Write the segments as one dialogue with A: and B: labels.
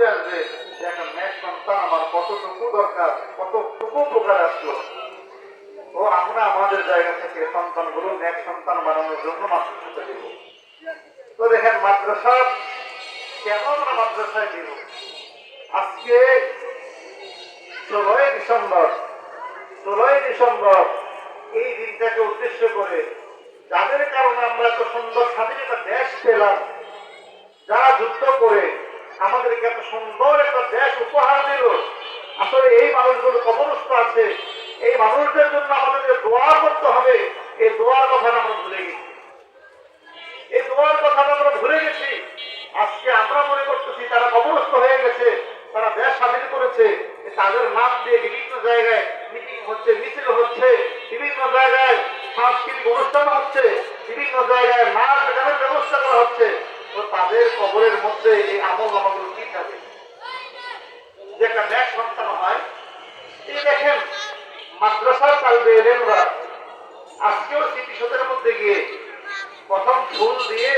A: বুঝে যে একটা ন্যাক সন্তান আমার কতটুকু দরকার, কতটুকু উপকার আসলো। তো আমরা আমাদের জায়গা থেকে সন্তানগুলো ন্যাক সন্তান বানানোর জন্য মাদ্রাসাতে দিব তো দেখেন, মাদ্রাসা কেন আমরা মাদ্রাসায় দিব আজকে ষোলোই ডিসেম্বর ষোলোই ডিসেম্বর এই দিনটাকে উদ্দেশ্য করে যাদের কারণে আমরা এত সুন্দর স্বাধীন একটা দেশ পেলাম, যারা যুদ্ধ করে আমাদেরকে এত সুন্দর একটা দেশ উপহার দিল। আসলে এই মানুষগুলো কবরস্থ আছে। এই মানুষদের জন্য আমাদেরকে দোয়া করতে হবে। এই দোয়ার কথা আমরা ভুলে গেছি। এই দোয়ার কথা আমরা ভুলে গেছি। আজকে আমরা মনে করতেছি তারা কবরস্থ হয়ে গেছে, তারা দেশ স্বাধীন করেছে। তাদের নাম দিয়ে বিভিন্ন জায়গায় মিটিং হচ্ছে, মিছিল হচ্ছে, বিভিন্ন জায়গায় সাংস্কৃতিক অনুষ্ঠান হচ্ছে, বিভিন্ন জায়গায় নাচ গানের ব্যবস্থা করা হচ্ছে। তাদের কবরের মধ্যে এই আমল নামাগুলো কি থাকে? যে একটা ন্যাক সন্তান হয়, এই দেখেন, মাদ্রাসার কালবে এলেনরা আজকেও স্মৃতিশোধের মধ্যে গিয়ে প্রথম ফুল দিয়ে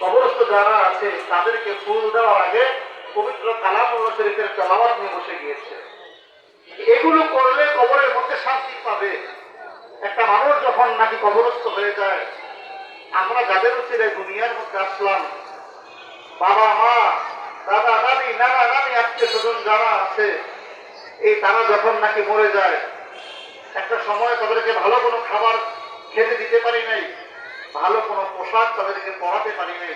A: কবরস্থ যারা আছে, তাদেরকে ফুল দেওয়ার আগে পবিত্র কালামুল্লাহ শরীফের তেলাওয়াত নিয়ে বসে গিয়েছে। এগুলো করলে কবরের মধ্যে শান্তি পাবে। একটা মানুষ যখন নাকি কবরস্থ হয়ে যায় আমরা যাদের ছেলে দুনিয়ার মধ্যে আসলাম, বাবা, মা, দাদা, দাদি, নানা, নানি, আত্মীয় স্বজন যারা আছে, এই তারা যখন নাকি মরে যায়, একটা সময় তাদেরকে ভালো কোনো খাবার খেতে দিতে পারি নাই, ভালো কোনো পোশাক তাদেরকে পরাতে পারি নাই,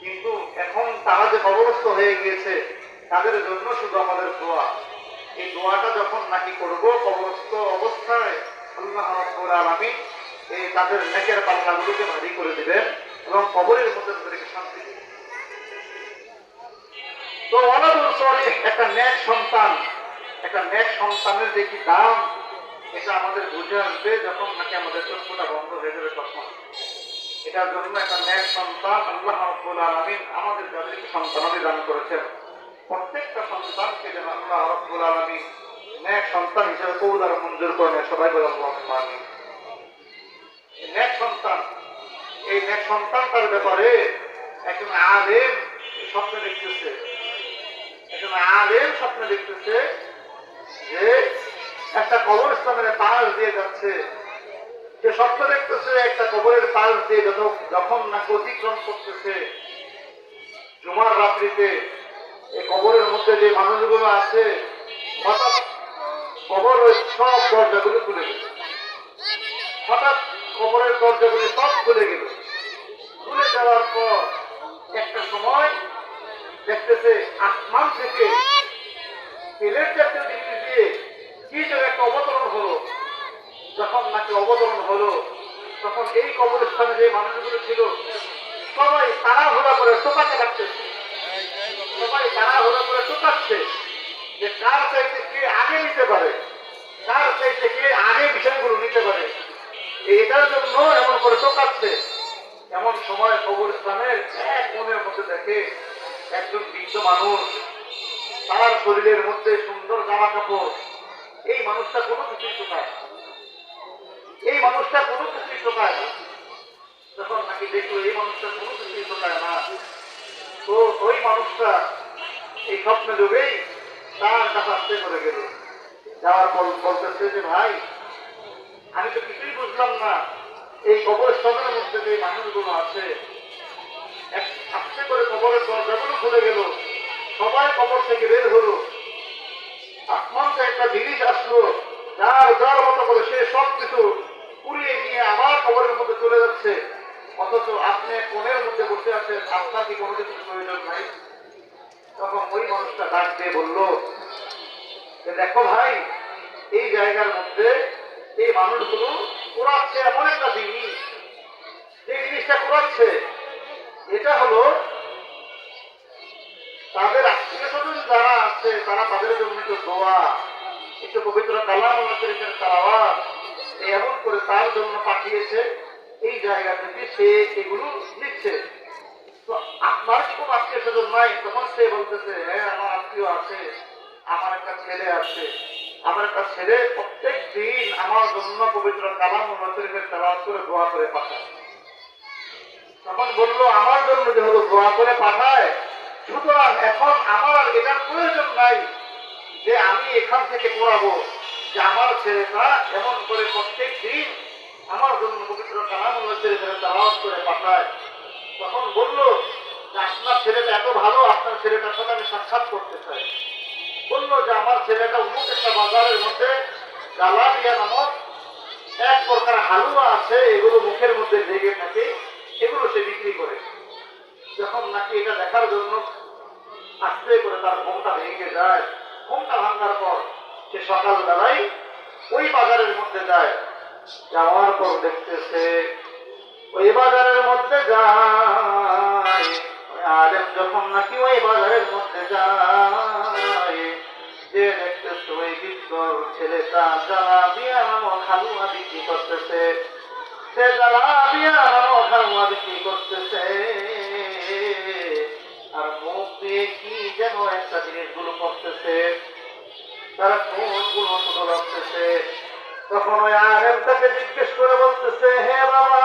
A: কিন্তু এখন তারা যে কবরস্থ হয়ে গিয়েছে, তাদের জন্য শুধু আমাদের দোয়া। এই দোয়াটা যখন নাকি করব কবরস্থ অবস্থায়, আল্লাহ আলামিন এই তাদের নেকের পাল্লাগুলোকে ভারী করে দিবেন এবং কবরের মধ্যে তাদেরকে শান্তি তো ওয়ালাদুল সলিহ, একটা ন্যাক সন্তান, একটা ন্যাক সন্তানের যে কি দাম, এটা আমাদের বুঝে আসবে যখন নাকি আমাদের চক্ষুটা বন্ধ হয়ে যাবে তখন। এটার জন্য একটা ন্যাক সন্তান আল্লাহ রাব্বুল আলামিন আমাদের যাদেরকে সন্তানাদি দান করেছেন, প্রত্যেকটা সন্তানকে যেন আল্লাহ রাব্বুল আলামিন ন্যাক সন্তান হিসেবে কবুল আর মঞ্জুর করে নেয়। সবাই বলে আল্লাহুম্মা আমিন। ন্যাক সন্তান। এই ন্যাক সন্তানটার ব্যাপারে একজন আলেম স্বপ্ন দেখতেছে। একজন আলেম স্বপ্ন দেখতেছে যে একটা কবরস্থানের পাশ দিয়ে যাচ্ছে। সে স্বপ্ন দেখতেছে একটা কবরের পাশ দিয়ে যত- যখন নাকি অতিক্রম করতেছে। জুমার রাত্রিতে এই কবরের মধ্যে যে মানুষগুলো আছে, হঠাৎ কবর ওই সব দরজাগুলো খুলে গেল হঠাৎ কবরের দরজাগুলি সব খুলে গেল। খুলে যাওয়ার পর একটা সময় দেখতেছে আসমান থেকে তেলের জাতীয় জিনিস দিয়ে কি যেন একটা অবতরণ হলো। যখন নাকি অবতরণ হলো, তখন এই কবরস্থানে যে মানুষগুলো ছিল, সবাই তাড়াহুড়া করে টোকাতে লাগতেছে সবাই তাড়াহুড়া করে টোকাচ্ছে যে কার চাইতে কে আগে নিতে পারে, কার চাইতে কে আগে বিষয়গুলো নিতে পারে। এটার জন্য এমন করে টোকাচ্ছে এমন সময় কবরস্থানের এক মনের মধ্যে দেখে একজন বৃদ্ধ মানুষ তার শরীরের মধ্যে সুন্দর জামা কাপড়। এই মানুষটা কোনো কিছুই টোকায় না। এই মানুষটা কোনো কিছুই টোকায় না। যখন নাকি দেখল, এই মানুষটা কোনো কিছুই টোকায় না। তো ওই মানুষটা এই স্বপ্নে যুগেই তার কাছে আসতে করে গেল। যাওয়ার পর বলতেছে যে, ভাই আমি তো কিছুই বুঝলাম না। এই কবরস্থানের মধ্যে যে মানুষগুলো আছে, এক আস্তে করে কবরের দরজাগুলো খুলে গেল। সবাই কবর থেকে বের হলো। আসমান একটা জিনিস আসলো। যার যার মতো করে সে সব কিছু পুড়িয়ে নিয়ে আবার কবরের মধ্যে চলে যাচ্ছে। অথচ আপনি কোণের মধ্যে বসে আছেন, আপনার কি কোনো কিছু প্রয়োজন নাই? তখন ওই মানুষটা ডাক দিয়ে বলল, যে দেখো ভাই, এই জায়গার মধ্যে এই মানুষগুলো পোড়াচ্ছে এমন একটা জিনিস। যে জিনিসটা পোড়াচ্ছে এটা হলো তাদের আত্মীয় স্বজন যারা আছে, তারা তাদের জন্য একটু দোয়া, একটু পবিত্র কালাম শরীফের তালাওয়াত এমন করে তার জন্য পাঠিয়েছে। এই জায়গা থেকে সে এগুলো নিচ্ছে। তো আপনার কি কোনো আত্মীয় স্বজন নাই, তখন সে বলতেছে হ্যাঁ আমার আত্মীয় আছে, আমার একটা ছেলে আছে। আমার একটা ছেলে প্রত্যেক দিন আমার জন্য পবিত্র কালাম শরীফের তালাওয়াত করে, দোয়া করে পাঠায়। তখন বলল, আমার জন্য যেহেতু দোয়া করে পাঠায়, সুতরাং এখন আমার আর করার প্রয়োজন নাই যে আমি এখান থেকে পড়াবো, যে আমার ছেলেটা এমন করে প্রত্যেক দিন আমার জন্য পবিত্র কালামুল্লাহ ছেলেটা তালাওয়াত করে পাঠায়। তখন বলল আপনার ছেলেটা এত ভালো, আপনার ছেলেটার সাথে আমি সাক্ষাৎ করতে চাই। বলল যে আমার ছেলেটা অমুক একটা বাজারের মধ্যে গালাবিয়া নামক এক প্রকার হালুয়া আছে, এগুলো মুখের মধ্যে লেগে থাকে, এগুলো সে বিক্রি করে। যখন নাকি এটা দেখার জন্য আস্তে করে তার ঘুমটা ভেঙে যায়, ঘুমটা ভাঙার পর সে সকালবেলায় ওই বাজারের মধ্যে যায়, যাওয়ার পর দেখতেছে ওই বাজারের মধ্যে যায়। আলেম যখন নাকি ওই বাজারের মধ্যে যায় যে বিক্রি করতেছে। সে আর মুখ দিয়ে কি যেন একটা জিনিসগুলো করতেছে তারা কোনগুলো ছোট লাগতেছে। তখন ওই আরেম তাকে জিজ্ঞেস করে বলতেছে, হে বাবা,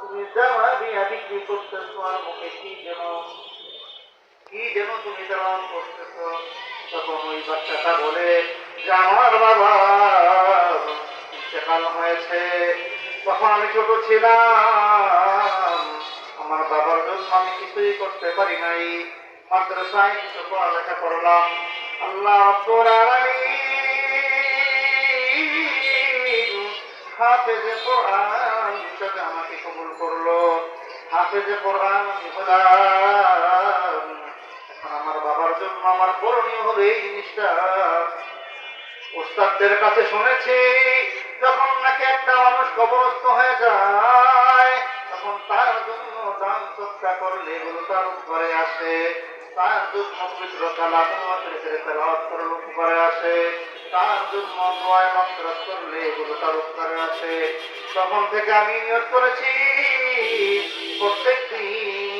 A: তুমি জামা বিয়া বিক্রি করতেছো, আর মুখে কি যেন কি যেন তুমি দেওয়ান করতেছ? তখন ওই বাচ্চাটা বলে, যে আমার বাবা হয়েছে। তখন আমি ছোট ছিলাম। আমার বাবার জন্য আমি কিছুই করতে পারি নাই। মাদ্রাসায় কিছু পড়ালেখা করলাম। আল্লাহ হাফেজে কোরআন হিসেবে আমাকে কবুল করল। আমি হলাম এখন আমার বাবার জন্য আমার করণীয় হবে এই জিনিসটা। ওস্তাদদের কাছে শুনেছি, যখন নাকি একটা মানুষ কবরস্থ হয়ে যায়, তখন তার জন্য দান সৎকা করলে এগুলো তার উপরে আসে। তার জন্য পবিত্রতা পবিত্র কালাম তেলাওয়াত করলে উপরে আসে। তার জন্য দোয়ায় মাত্রাত করলে এগুলো তার উপরে আসে। তখন থেকে আমি নিয়োগ করেছি প্রত্যেক দিন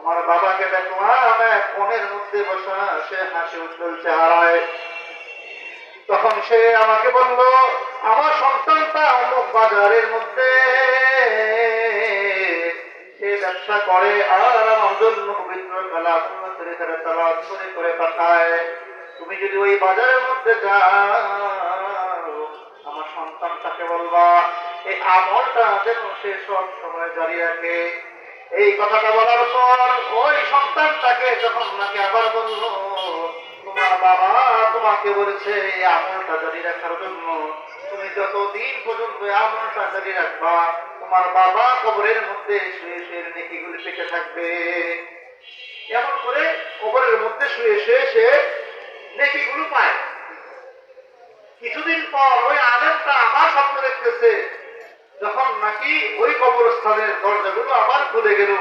A: তোমার বাবাকে দেখলাম এক কোণের মধ্যে বসা সে হাসি উজ্জ্বল চেহারায়। তখন সে আমাকে বলল, আমার সন্তানটা অমুক বাজারের মধ্যে। সে ব্যবসা করে আর আমার জন্য পবিত্র কালাম করে করে তালাত করে করে পাঠায়। তুমি যদি ওই বাজারের মধ্যে যাও, আমার সন্তানটাকে বলবা, এই আমলটা যেন সে সব সময় জারি রাখে। এই কথাটা বলার পর ওই সন্তানটাকে যখন নাকি আবার বলল, তোমার বাবা তোমাকে বলেছে এই আমলটা জারি রাখার জন্য। তুমি যতদিন পর্যন্ত আমলটা জারি রাখবা, তোমার বাবা কবরের মধ্যে শুয়ে শুয়ে নেকিগুলি পেতে থাকবে। এমন করে কবরের মধ্যে শুয়ে শুয়ে সে নেকিগুলো পায়। কিছুদিন পর ওই আলেমটা আবার স্বপ্ন দেখতেছে যখন নাকি ওই কবরস্থানের দরজাগুলো আবার খুলে গেল,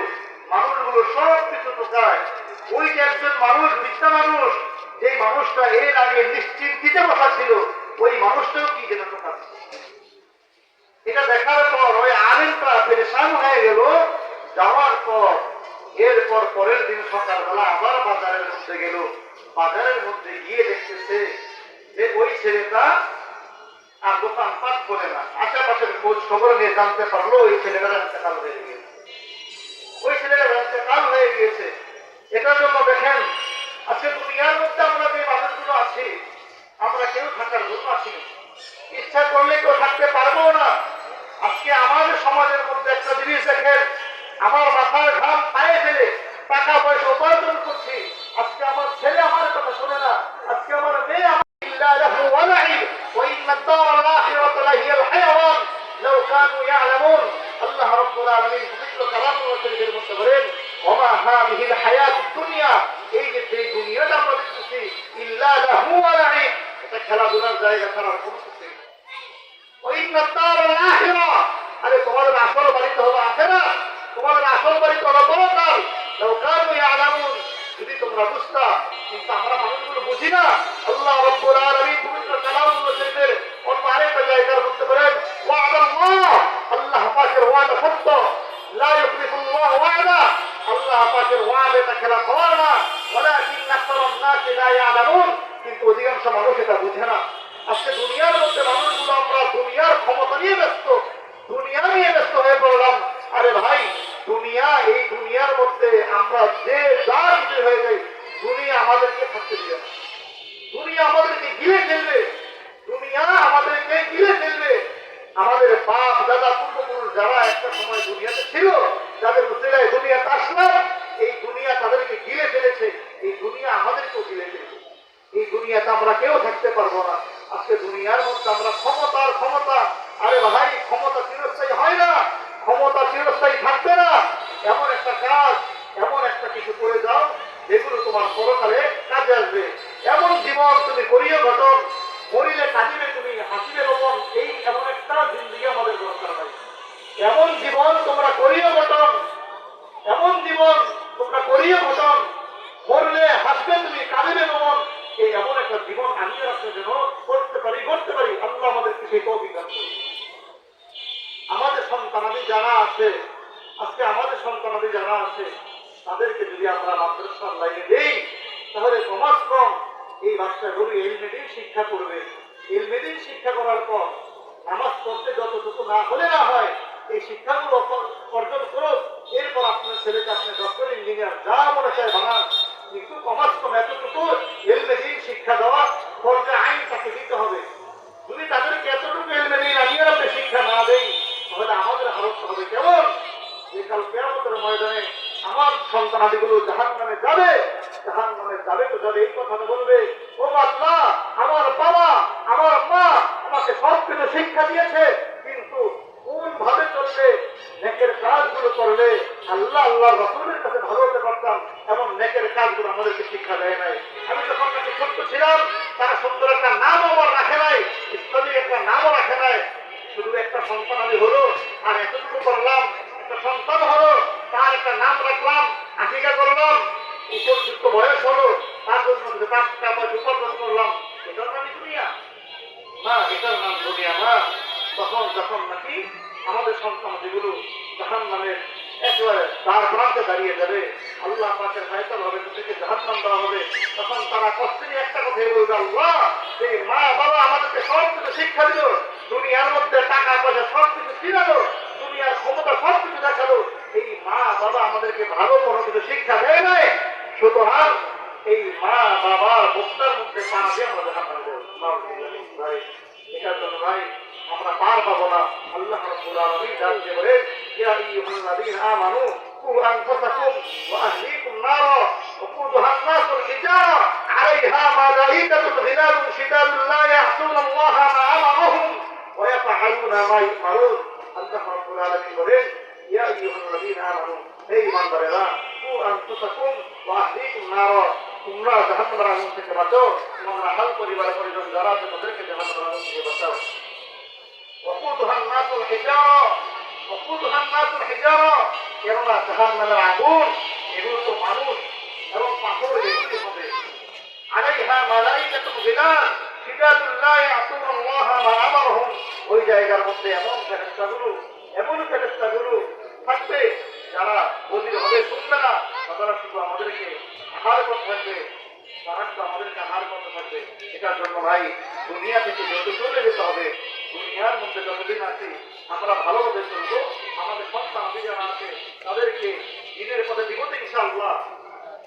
A: মানুষগুলো সব কিছু টোকায় ওই যে একজন মানুষ বিদ্যা মানুষ যে মানুষটা এর আগে নিশ্চিন্তিতে বসা ছিল, ওই মানুষটাও কি যেন টোকাচ্ছে এটা দেখার পর ওই আলেমটা পেরেশান হয়ে গেল। যাওয়ার পর, এরপর পরের দিন সকালবেলা আবার বাজারের মধ্যে গেল। বাজারের মধ্যে গিয়ে দেখতেছে যে ওই ছেলেটা আর দোকানপাট খোলে না। আশেপাশের খোঁজ খবর নিয়ে জানতে পারল ওই ছেলেটার ইন্তেকাল হয়ে গিয়েছে। ওই ছেলেটার ইন্তেকাল হয়ে গিয়েছে। এটার জন্য দেখেন, আজকে দুনিয়ার মধ্যে আমরা যে মানুষগুলো আছি, আমরা কেউ থাকার জন্য আছি ইচ্ছা করলে কেউ থাকতে পারব না। আজকে আমাদের সমাজের মধ্যে একটা জিনিস দেখেন, আমার মাথার ঘাম পায়ে ফেলে টাকা পয়সা উপার্জন করছি। আজকে আমার ছেলে আমার কথা শোনে না। আজকে আমার মেয়ে আমার وإن الدار الآخرة لهي الحيوان لو كانوا يعلمون الله رب العالمين مثل كلام وسلم المستقبلين وما هذه الحياة الدنيا এই যে সেই দুনিয়াটা আমরা দেখতেছি ইল্লা লাহু ওয়া লাইব এটা খেলাধুলার জায়গা ছাড়া আর কোনো কিছু নেই وإن الدار الآخرة আরে তোমাদের আসল বাড়িতে হলো আখেরা তোমাদের আসল বাড়িতে হলো পরকাল لو كانوا يعلمون যদি তোমরা দুষ্টা কিন্তু আমরা মানুষগুলো বুঝি না আল্লাহ রব্বুল আলামিন মানুষ এটা বুঝে না। আজকে দুনিয়ার মধ্যে মানুষগুলো আমরা দুনিয়ার ক্ষমতা নিয়ে ব্যস্ত। দুনিয়া নিয়ে ব্যস্ত হয়ে পড়লাম। আরে ভাই, দুনিয়া, এই দুনিয়ার মধ্যে আমরা যে যা কিছু হয়ে যাই দুনিয়া আমাদেরকে থাকতে দিবে না। দুনিয়া আমাদেরকে গিলে ফেলবে। দুনিয়া আমাদেরকে গিলে ফেলবে। আমাদের বাপ, দাদা, পূর্বপুরুষ যারা একটা সময় দুনিয়াতে ছিল, যাদের উচিলায় দুনিয়াতে আসলাম এই দুনিয়া তাদেরকে গিলে ফেলেছে। এই দুনিয়া আমাদেরকেও গিলে ফেলবে এই দুনিয়াতে আমরা কেউ থাকতে পারব না। আজকে দুনিয়ার মধ্যে আমরা ক্ষমতার ক্ষমতা। আরে ভাই, ক্ষমতা চিরস্থায়ী হয় না। ক্ষমতা চিরস্থায়ী থাকবে না। এমন একটা কাজ, এমন একটা কিছু করে যাও যেগুলো তোমার পরকালে কাজে আসবে এমন জীবন তুমি করিয়ে ঘটন মরিলে কাঁদিবে তুমি হাসিবে রোপণ এই এমন একটা জিন্দিগি আমাদের দরকার হয় এমন জীবন তোমরা করিয়ে ঘটন এমন জীবন তোমরা করিয়ে ঘটন মরলে হাসবে তুমি কাঁদিবে রোপণ এই এমন একটা জীবন আনিয়ে রাখতে যেন করতে পারি করতে পারি আল্লাহ আমাদেরকে সেই অভিজ্ঞান করি আমাদের সন্তানাদি যারা আছে আজকে আমাদের সন্তানাদি যারা আছে, তাদেরকে যদি আমরা মাদ্রাসার লাইনে দেই, তাহলে সমাজ এই বাচ্চাগুলো এলমেদিন শিক্ষা করবে। এলমেদিন শিক্ষা করার পর নামাজ পড়তে যতটুকু না হলে না হয়, এই শিক্ষাগুলো অর্জন- করো। এরপর আপনার ছেলেকে আপনি ডক্টর ইঞ্জিনিয়ার যা মনে চায় বানান। কিন্তু কমাস কম এতটুকু এলমেদিন শিক্ষা দেওয়া ফর্জে আইন তাকে দিতে হবে। যদি তাদেরকে এতটুকু এলমেদিন আনিয়ে আপনি শিক্ষা না দেই, তাহলে আমাদের হালত হবে কেমন? যে কাল ময়দানে আমার সন্তানাদিগুলো জাহান নামে যাবে জাহান নামে যাবে তো যাবে, এই কথাটা বলবে, ও আল্লাহ, আমার বাবা, আমার মা আমাকে সব কিছু শিক্ষা দিয়েছে, কিন্তু কোন ভাবে চললে নেকের কাজগুলো করলে আল্লাহ আল্লাহ রসুলের কাছে ভালো হতে পারতাম, এমন নেকের কাজগুলো আমাদেরকে শিক্ষা দেয় নাই। আমি যখন কাছে ছোট্ট ছিলাম, তারা সুন্দর একটা নাম আমার রাখে নাই ইসলামিক একটা নামও রাখে নাই। শুধু একটা সন্তান আমি হলো, আর এতটুকু করলাম সন্তান হলো, তার একটা নাম রাখলাম আশিকা করলাম, উপযুক্ত বয়স হলো, তার জন্য টাকা পয়সা উপার্জন করলাম, এটার নামই দুনিয়া। না এটার নাম দুনিয়া না। তখন যখন নাকি আমাদের সন্তান যেগুলো জাহান নামের একেবারে তার প্রান্তে দাঁড়িয়ে যাবে, আল্লাহ পাকের ফায়সাল হবে, তাদেরকে জাহান নাম দেওয়া হবে, তখন তারা কষ্টে একটা কথাই বলবে, আল্লাহ, এই মা বাবা আমাদেরকে সব কিছু শিক্ষা দিল, দুনিয়ার মধ্যে টাকা পয়সা সব কিছু কিনালো দুনিয়ার ক্ষমতা সব কিছু দেখালো এই মা বাবা আমাদেরকে ভালো কোনো কিছু শিক্ষা দেয় নাই সুতরাং এই মা বাবার মুক্তার মধ্যে পানা দিয়ে আমাদের হাত ভাই এটার জন্য ভাই আমরা পার পাবো না আল্লাহ রাব্বুল আলামিন জানতে বলেন ইয়া আইয়ুহাল্লাযীনা আমানু কু আনফুসাকুম ওয়া আহলিকুম নারা وقودها الناس والحجارة عليها ملائكة غلال شداد لا يعصون الله ما أمرهم ويفعلون ما يؤمرون الله رب العالمين বলেন يا أيها الذين آمنوا হে ইমানদারেরা কু আনফুসাকুম ওয়া আহলিকুম নারা তোমরা জাহান্নামের আগুন থেকে বাঁচো তোমার হাল পরিবার পরিজন যারা আছে তাদেরকে জাহান্নামের আগুন থেকে বাঁচাও وقودها الناس الحجارة وقودها الناس الحجارة কেননা জাহান্নামের আগুন এগুলো তো মানুষ এবং পাথর এগুলি হবে আলাইহা মালাইকাতুন গিলাদ ওই জায়গার মধ্যে এমন ফেরেশতাগুলো এমন ফেরেশতাগুলো থাকবে যারা শুনবে না তারা আমাদেরকে আহার করতে থাকবে, তারা আমাদেরকে আহার করতে থাকবে। এটার জন্য ভাই, দুনিয়া থেকে যত চলে যেতে হবে, দুনিয়ার মধ্যে যতদিন আমরা ভালোভাবে চলবো, আমাদের সন্তান আমি আছে, তাদেরকে দিনের পথে দিব ইনশাআল্লাহ।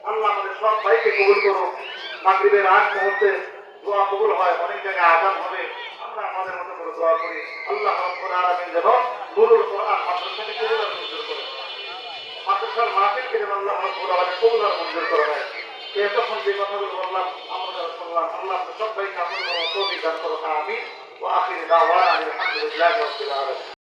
A: আল্লাহ আমাদের সব ভাইকে কবুল করো মাগরিবের আগ মুহূর্তে দোয়া কবুল হয়, অনেক জায়গায় আজান হবে। আমরা আমাদের মতো করে দোয়া করি। আল্লাহ রব্বুল আলামিন যেন নুরুল কোরআন মাদ্রাসাকে কবুল আর মঞ্জুর করে। মাদ্রাসার মাহফিলকে যেন আল্লাহ রব্বুল আলামিন কবুল আর মঞ্জুর করে নেয়। এতক্ষণ যে কথাগুলো বললাম, আমরা যারা শুনলাম, আল্লাহ আপনার সব ভাইকে আপন করো তৌফিক দান করো আমিন। ওয়া আখির দাওয়ানা আলহামদুলিল্লাহি রাব্বিল আলামিন।